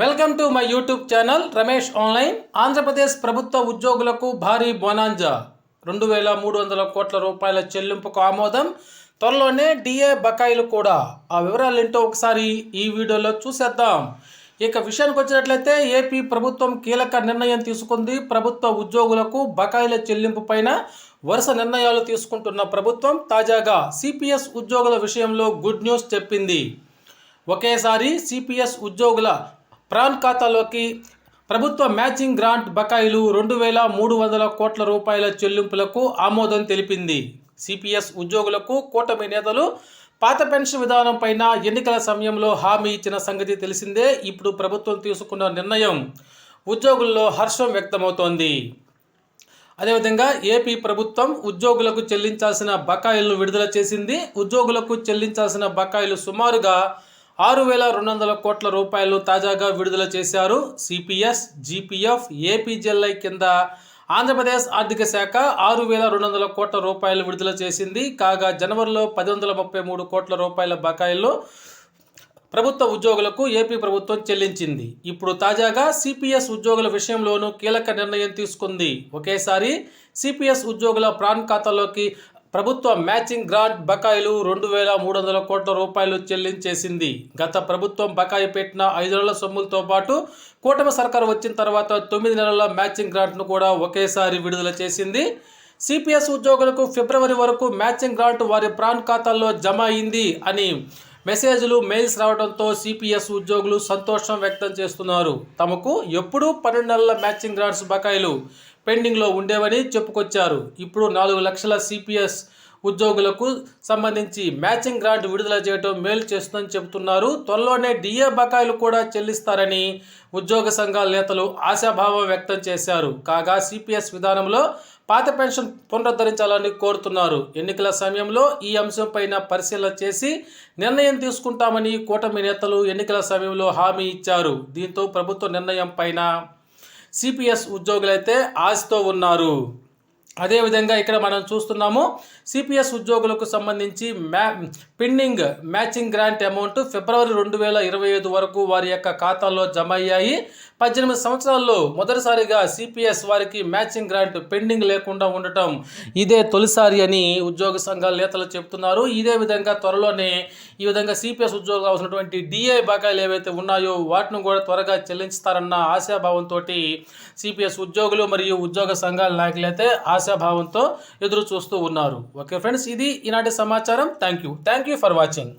Welcome to my YouTube channel Ramesh online Andhra Pradesh ప్రభుత్వ ఉద్యోగులకు భారీ బోనాంజా. రెండు వేల మూడు వందల కోట్ల రూపాయల చెల్లింపుకు ఆమోదం. త్వరలోనే డిఏ బకాయిలు కూడా. ఆ వివరాలు ఏంటో ఒకసారి ఈ వీడియోలో చూసేద్దాం. ఇక విషయానికి వచ్చినట్లయితే ఏపీ ప్రభుత్వం కీలక నిర్ణయం తీసుకుంది. ప్రభుత్వ ఉద్యోగులకు బకాయిల చెల్లింపు పైన వరుస నిర్ణయాలు తీసుకుంటున్న ప్రభుత్వం తాజాగా సిపిఎస్ ఉద్యోగుల విషయంలో గుడ్ న్యూస్ చెప్పింది. ఒకేసారి సిపిఎస్ ఉద్యోగుల ప్రాన్ ఖాతాలోకి ప్రభుత్వ మ్యాచింగ్ గ్రాంట్ బకాయిలు రెండు వేల మూడు వందల కోట్ల రూపాయల చెల్లింపులకు ఆమోదం తెలిపింది. సిపిఎస్ ఉద్యోగులకు కూటమి నేతలు పాత పెన్షన్ విధానం పైన ఎన్నికల సమయంలో హామీ ఇచ్చిన సంగతి తెలిసిందే. ఇప్పుడు ప్రభుత్వం తీసుకున్న నిర్ణయం ఉద్యోగుల్లో హర్షం వ్యక్తమవుతోంది. అదేవిధంగా ఏపీ ప్రభుత్వం ఉద్యోగులకు చెల్లించాల్సిన బకాయిలను విడుదల చేసింది. ఉద్యోగులకు చెల్లించాల్సిన బకాయిలు సుమారుగా ఆరు వేల రెండు వందల కోట్ల రూపాయలు తాజాగా విడుదల చేశారు సిపిఎస్ జీపీఎఫ్ ఏపీజెల్ఐ కింద. ఆంధ్రప్రదేశ్ ఆర్థిక శాఖ ఆరు వేల రెండు వందల కోట్ల రూపాయలు విడుదల చేసింది. కాగా జనవరిలో పది వందల ముప్పై మూడు కోట్ల రూపాయల బకాయిలు ప్రభుత్వ ఉద్యోగులకు ఏపీ ప్రభుత్వం చెల్లించింది. ఇప్పుడు తాజాగా సిపిఎస్ ఉద్యోగుల విషయంలోనూ కీలక నిర్ణయం తీసుకుంది. ఒకేసారి సిపిఎస్ ఉద్యోగుల ప్రాన్ ఖాతాలోకి ప్రభుత్వ మ్యాచింగ్ గ్రాంట్ బకాయిలు రెండు వేల మూడు వందల కోట్ల రూపాయలు చెల్లించేసింది. గత ప్రభుత్వం బకాయి పెట్టిన ఐదు నెలల సొమ్ములతో పాటు కూటమి సర్కారు వచ్చిన తర్వాత తొమ్మిది నెలల మ్యాచింగ్ గ్రాంట్ను కూడా ఒకేసారి విడుదల చేసింది. సిపిఎస్ ఉద్యోగులకు ఫిబ్రవరి వరకు మ్యాచింగ్ గ్రాంట్ వారి ప్రాన్ ఖాతాల్లో జమ అయింది అని మెసేజ్లు మెయిల్స్ రావడంతో సిపిఎస్ ఉద్యోగులు సంతోషం వ్యక్తం చేస్తున్నారు. తమకు ఎప్పుడూ పన్నెండు నెలల మ్యాచింగ్ గ్రాంట్స్ బకాయిలు పెండింగ్లో ఉండేవని చెప్పుకొచ్చారు. ఇప్పుడు నాలుగు లక్షల సిపిఎస్ ఉద్యోగులకు సంబంధించి మ్యాచింగ్ గ్రాంట్ విడుదల చేయడం మేలు చేస్తుందని చెబుతున్నారు. త్వరలోనే డిఏ బకాయిలు కూడా చెల్లిస్తారని ఉద్యోగ సంఘాల నేతలు ఆశాభావం వ్యక్తం చేశారు. కాగా సిపిఎస్ విధానంలో పాత పెన్షన్ పునరుద్ధరించాలని కోరుతున్నారు. ఎన్నికల సమయంలో ఈ అంశంపైన పరిశీలన చేసి నిర్ణయం తీసుకుంటామని కూటమి నేతలు ఎన్నికల సమయంలో హామీ ఇచ్చారు. దీంతో ప్రభుత్వ నిర్ణయం పైన సిపిఎస్ ఉద్యోగులైతే ఆశతో ఉన్నారు. అదేవిధంగా ఇక్కడ మనం చూస్తున్నాము సిపిఎస్ ఉద్యోగులకు సంబంధించి మ్యా పెండింగ్ మ్యాచింగ్ గ్రాంట్ అమౌంట్ ఫిబ్రవరి రెండు వేల ఇరవై ఐదు వరకు వారి యొక్క ఖాతాల్లో జమ అయ్యాయి. పద్దెనిమిది సంవత్సరాల్లో మొదటిసారిగా సిపిఎస్ వారికి మ్యాచింగ్ గ్రాంట్ పెండింగ్ లేకుండా ఉండటం ఇదే తొలిసారి అని ఉద్యోగ సంఘాల నేతలు చెప్తున్నారు. ఇదే విధంగా త్వరలోనే ఈ విధంగా సిపిఎస్ ఉద్యోగులు అవసరమైనటువంటి డిఏ బకాయిలు ఏవైతే ఉన్నాయో వాటిని కూడా త్వరగా చెల్లించుతారన్న ఆశాభావంతో సిపిఎస్ ఉద్యోగులు మరియు ఉద్యోగ సంఘాల నాయకులైతే ఆశాభావంతో ఎదురు చూస్తూ ఉన్నారు. ఓకే ఫ్రెండ్స్ ఇది ఈనాటి సమాచారం. Thank you thank you for watching